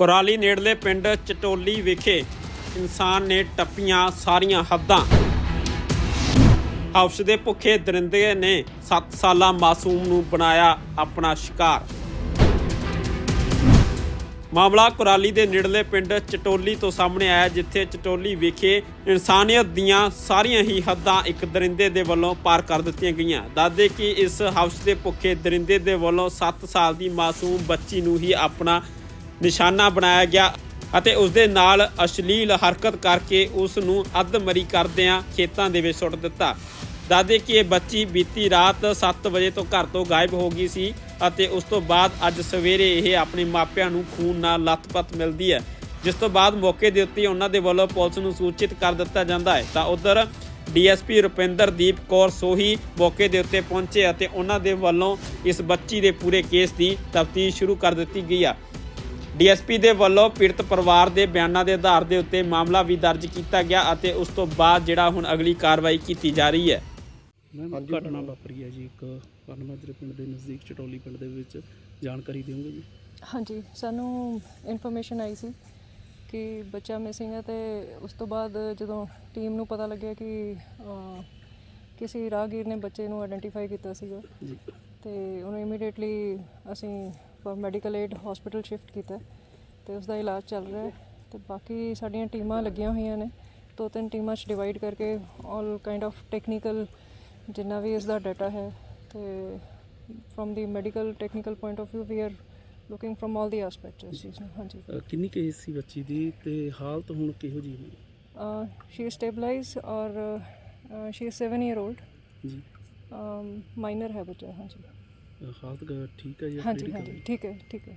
ਕੁਰਾਲੀ ਨੇੜਲੇ ਪਿੰਡ ਚਟੋਲੀ ਵਿਖੇ ਇਨਸਾਨ ਨੇ ਟੱਪੀਆਂ ਸਾਰੀਆਂ ਹੱਦਾਂ। ਹਾਊਸ ਦੇ ਭੁੱਖੇ ਦਰਿੰਦੇ ਨੇ 7 ਸਾਲਾ ਮਾਸੂਮ ਨੂੰ ਬਣਾਇਆ ਆਪਣਾ ਸ਼ਿਕਾਰ। ਮਾਮਲਾ ਕੁਰਾਲੀ ਦੇ ਨੇੜਲੇ ਪਿੰਡ ਚਟੋਲੀ ਤੋਂ ਸਾਹਮਣੇ ਆਇਆ, ਜਿੱਥੇ ਚਟੋਲੀ ਵਿਖੇ ਇਨਸਾਨੀਅਤ ਦੀਆਂ ਸਾਰੀਆਂ ਹੀ ਹੱਦਾਂ ਇੱਕ ਦਰਿੰਦੇ ਦੇ ਵੱਲੋਂ ਪਾਰ ਕਰ ਦਿੱਤੀਆਂ ਗਈਆਂ। ਦੱਸਦੇ ਕਿ ਇਸ ਹਾਊਸ ਦੇ ਭੁੱਖੇ ਦਰਿੰਦੇ ਦੇ ਵੱਲੋਂ 7 ਸਾਲ ਦੀ ਮਾਸੂਮ ਬੱਚੀ ਨੂੰ ਹੀ ਆਪਣਾ ਨਿਸ਼ਾਨਾ ਬਣਾਇਆ ਗਿਆ ਅਤੇ ਉਸ ਦੇ ਨਾਲ ਅਸ਼ਲੀਲ ਹਰਕਤ ਕਰਕੇ ਉਸ ਨੂੰ ਅੱਧਮਰੀ ਕਰਦਿਆਂ ਖੇਤਾਂ ਦੇ ਵਿੱਚ ਸੁੱਟ ਦਿੱਤਾ। ਦੱਸਦੇ ਕਿ ਇਹ ਬੱਚੀ ਬੀਤੀ ਰਾਤ 7 ਵਜੇ ਤੋਂ ਘਰ ਤੋਂ ਗਾਇਬ ਹੋ ਗਈ ਸੀ ਅਤੇ ਉਸ ਤੋਂ ਬਾਅਦ ਅੱਜ ਸਵੇਰੇ ਇਹ ਆਪਣੇ ਮਾਪਿਆਂ ਨੂੰ ਖੂਨ ਨਾਲ ਲੱਥਪੱਥ ਮਿਲਦੀ ਹੈ। ਜਿਸ ਤੋਂ ਬਾਅਦ ਮੌਕੇ ਦੇ ਉੱਤੇ ਉਹਨਾਂ ਦੇ ਵੱਲੋਂ ਪੁਲਿਸ ਨੂੰ ਸੂਚਿਤ ਕਰ ਦਿੱਤਾ ਜਾਂਦਾ ਹੈ। ਤਾਂ ਉਧਰ ਡੀਐਸਪੀ ਰੁਪਿੰਦਰਦੀਪ ਕੌਰ ਸੋਹੀ ਮੌਕੇ ਦੇ ਉੱਤੇ ਪਹੁੰਚੇ ਅਤੇ ਉਹਨਾਂ ਦੇ ਵੱਲੋਂ ਇਸ ਬੱਚੀ ਦੇ ਪੂਰੇ ਕੇਸ ਦੀ ਤਫਤੀਸ਼ ਸ਼ੁਰੂ ਕਰ ਦਿੱਤੀ ਗਈ ਆ। ਡੀਐਸਪੀ ਦੇ ਵੱਲੋਂ ਪੀੜਤ ਪਰਿਵਾਰ ਦੇ ਬਿਆਨਾਂ ਦੇ ਆਧਾਰ ਦੇ ਉੱਤੇ ਮਾਮਲਾ ਵੀ ਦਰਜ ਕੀਤਾ ਗਿਆ ਅਤੇ ਉਸ ਤੋਂ ਬਾਅਦ ਜਿਹੜਾ ਹੁਣ ਅਗਲੀ ਕਾਰਵਾਈ ਕੀਤੀ ਜਾ ਰਹੀ ਹੈ। ਮੈਮ ਘਟਨਾ ਵਾਪਰੀ ਹੈ ਜੀ ਇੱਕ ਪਰਮਾਜਰੇ ਪਿੰਡ ਦੇ ਨਜ਼ਦੀਕ ਚਟੋਲੀ ਪਿੰਡ ਦੇ ਵਿੱਚ। ਜਾਣਕਾਰੀ ਦਿਓਗੇ ਜੀ? ਹਾਂਜੀ ਸਾਨੂੰ ਇਨਫੋਰਮੇਸ਼ਨ ਆਈ ਸੀ ਕਿ ਬੱਚਾ ਮਿਸਿੰਗ ਹੈ ਤੇ ਉਸ ਤੋਂ ਬਾਅਦ ਜਦੋਂ ਟੀਮ ਨੂੰ ਪਤਾ ਲੱਗਿਆ ਕਿ ਕਿਸੇ ਰਾਹਗੀਰ ਨੇ ਬੱਚੇ ਨੂੰ ਆਇਡੈਂਟੀਫਾਈ ਕੀਤਾ ਸੀਗਾ ਜੀ। ਤੇ ਉਹਨੂੰ ਇਮੀਡੀਏਟਲੀ ਅਸੀਂ for medical aid hospital shift ਕੀਤਾ ਤੇ ਉਸ ਦਾ ਇਲਾਜ ਚੱਲ ਰਿਹਾ ਹੈ ਤੇ ਬਾਕੀ ਸਾਡੀਆਂ ਟੀਮਾਂ ਲੱਗੀਆਂ ਹੋਈਆਂ ਨੇ। ਦੋ ਤਿੰਨ ਟੀਮਾਂ 'ਚ ਡਿਵਾਈਡ ਕਰਕੇ ਆਲ ਕਾਈਂਡ ਆਫ ਟੈਕਨੀਕਲ ਜਿੰਨਾ ਵੀ ਇਸ ਦਾ ਡਾਟਾ ਹੈ ਤੇ from the medical technical point of View we are looking from all the aspects ਇਸ ਚੀਜ਼ ਨੂੰ। ਹਾਂਜੀ। ਕਿੰਨੀ ਕੇਸ ਸੀ ਬੱਚੀ ਦੀ ਤੇ ਹਾਲਤ ਹੁਣ ਕਿਹੋ ਜੀ ਹੈ ਸ਼ੀ ਇਜ਼ ਸਟੇਬਲਾਈਜ਼ ਔਰ ਸ਼ੀ ਇਜ਼ 7 ਈਅਰ 올ਡ ਜੀ। ਮਾਈਨਰ ਹੈ ਬੱਚਾ ਹਾਂਜੀ। ਹਾਲਤ ਠੀਕ ਹੈ ਜੀ ਹਾਂਜੀ ਹਾਂਜੀ ਠੀਕ ਹੈ ਠੀਕ ਹੈ।